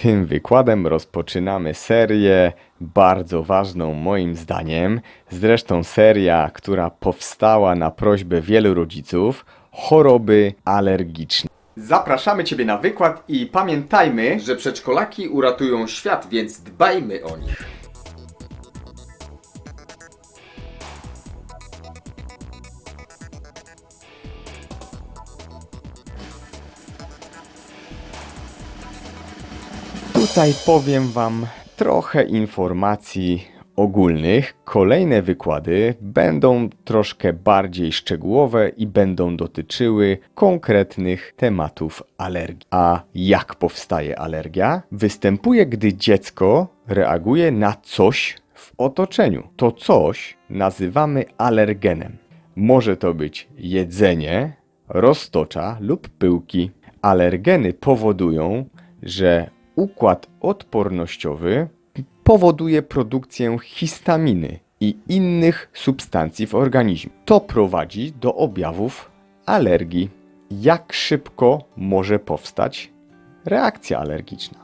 Tym wykładem rozpoczynamy serię bardzo ważną moim zdaniem, zresztą seria, która powstała na prośbę wielu rodziców, choroby alergiczne. Zapraszamy Ciebie na wykład i pamiętajmy, że przedszkolaki uratują świat, więc dbajmy o nich. Tutaj powiem Wam trochę informacji ogólnych. Kolejne wykłady będą troszkę bardziej szczegółowe i będą dotyczyły konkretnych tematów alergii. A jak powstaje alergia? Występuje, gdy dziecko reaguje na coś w otoczeniu. To coś nazywamy alergenem. Może to być jedzenie, roztocza lub pyłki. Alergeny powodują, że układ odpornościowy powoduje produkcję histaminy i innych substancji w organizmie. To prowadzi do objawów alergii. Jak szybko może powstać reakcja alergiczna?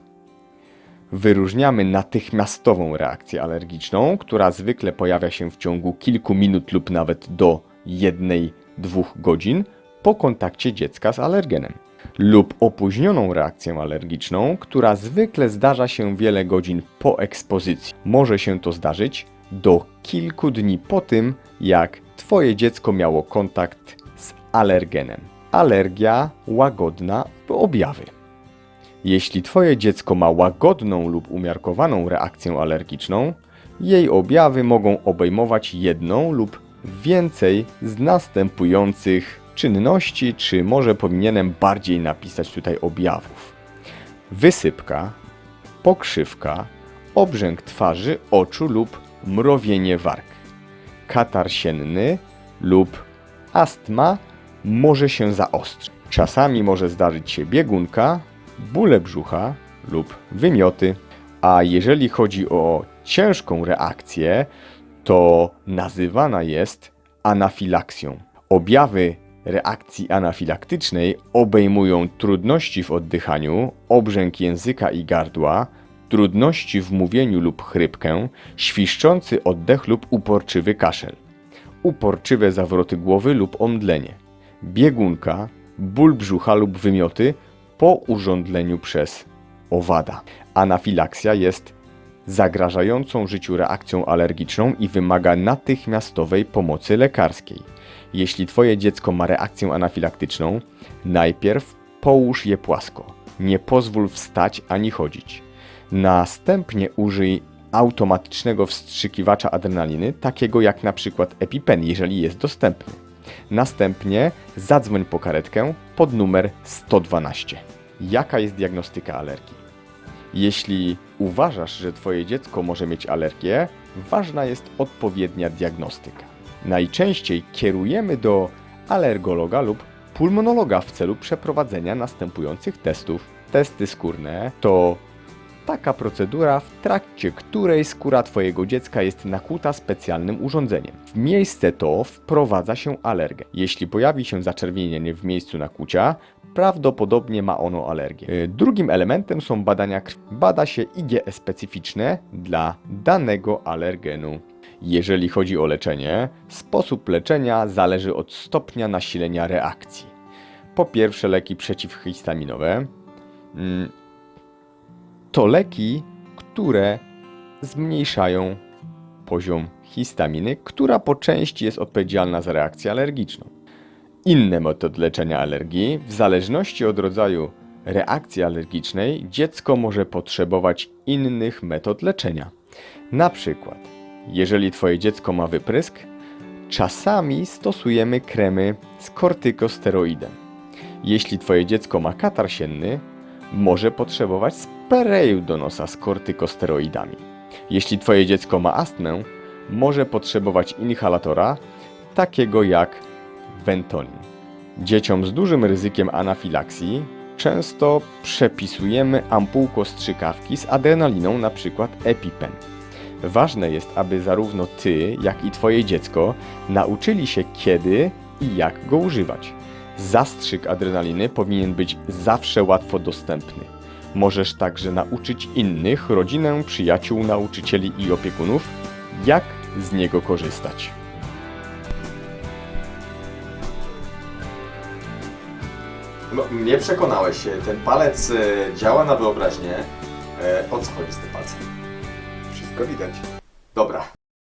Wyróżniamy natychmiastową reakcję alergiczną, która zwykle pojawia się w ciągu kilku minut lub nawet do jednej, dwóch godzin po kontakcie dziecka z alergenem. Lub opóźnioną reakcję alergiczną, która zwykle zdarza się wiele godzin po ekspozycji. Może się to zdarzyć do kilku dni po tym, jak Twoje dziecko miało kontakt z alergenem. Alergia łagodna objawy. Jeśli Twoje dziecko ma łagodną lub umiarkowaną reakcję alergiczną, jej objawy mogą obejmować jedną lub więcej z następujących czynności, czy może powinienem bardziej napisać tutaj objawów. Wysypka, pokrzywka, obrzęk twarzy, oczu lub mrowienie warg. Katar sienny lub astma może się zaostrzyć. Czasami może zdarzyć się biegunka, bóle brzucha lub wymioty. A jeżeli chodzi o ciężką reakcję, to nazywana jest anafilaksją. Objawy reakcji anafilaktycznej obejmują trudności w oddychaniu, obrzęk języka i gardła, trudności w mówieniu lub chrypkę, świszczący oddech lub uporczywy kaszel, uporczywe zawroty głowy lub omdlenie, biegunka, ból brzucha lub wymioty po urządleniu przez owada. Anafilaksia jest zagrażającą życiu reakcją alergiczną i wymaga natychmiastowej pomocy lekarskiej. Jeśli Twoje dziecko ma reakcję anafilaktyczną, najpierw połóż je płasko. Nie pozwól wstać ani chodzić. Następnie użyj automatycznego wstrzykiwacza adrenaliny, takiego jak na przykład EpiPen, jeżeli jest dostępny. Następnie zadzwoń po karetkę pod numer 112. Jaka jest diagnostyka alergii? Jeśli uważasz, że Twoje dziecko może mieć alergię, ważna jest odpowiednia diagnostyka. Najczęściej kierujemy do alergologa lub pulmonologa w celu przeprowadzenia następujących testów. Testy skórne to taka procedura, w trakcie której skóra Twojego dziecka jest nakłuta specjalnym urządzeniem. W miejsce to wprowadza się alergę. Jeśli pojawi się zaczerwienienie w miejscu nakłucia, prawdopodobnie ma ono alergię. Y, Drugim elementem są badania krwi. Bada się IgE specyficzne dla danego alergenu. Jeżeli chodzi o leczenie, sposób leczenia zależy od stopnia nasilenia reakcji. Po pierwsze, leki przeciwhistaminowe. Mm, To leki, które zmniejszają poziom histaminy, która po części jest odpowiedzialna za reakcję alergiczną. Inne metody leczenia alergii, w zależności od rodzaju reakcji alergicznej, dziecko może potrzebować innych metod leczenia. Na przykład, jeżeli Twoje dziecko ma wyprysk, czasami stosujemy kremy z kortykosteroidem. Jeśli Twoje dziecko ma katar sienny, może potrzebować sprayu do nosa z kortykosteroidami. Jeśli Twoje dziecko ma astmę, może potrzebować inhalatora, takiego jak Ventonin. Dzieciom z dużym ryzykiem anafilaksji często przepisujemy ampułko strzykawki z adrenaliną, np. EpiPen. Ważne jest, aby zarówno ty, jak i twoje dziecko nauczyli się kiedy i jak go używać. Zastrzyk adrenaliny powinien być zawsze łatwo dostępny. Możesz także nauczyć innych, rodzinę, przyjaciół, nauczycieli i opiekunów, jak z niego korzystać. No, mnie przekonałeś. Ten palec e, działa na wyobraźnię. E, o co chodzi z tym palcem? Wszystko widać. Dobra,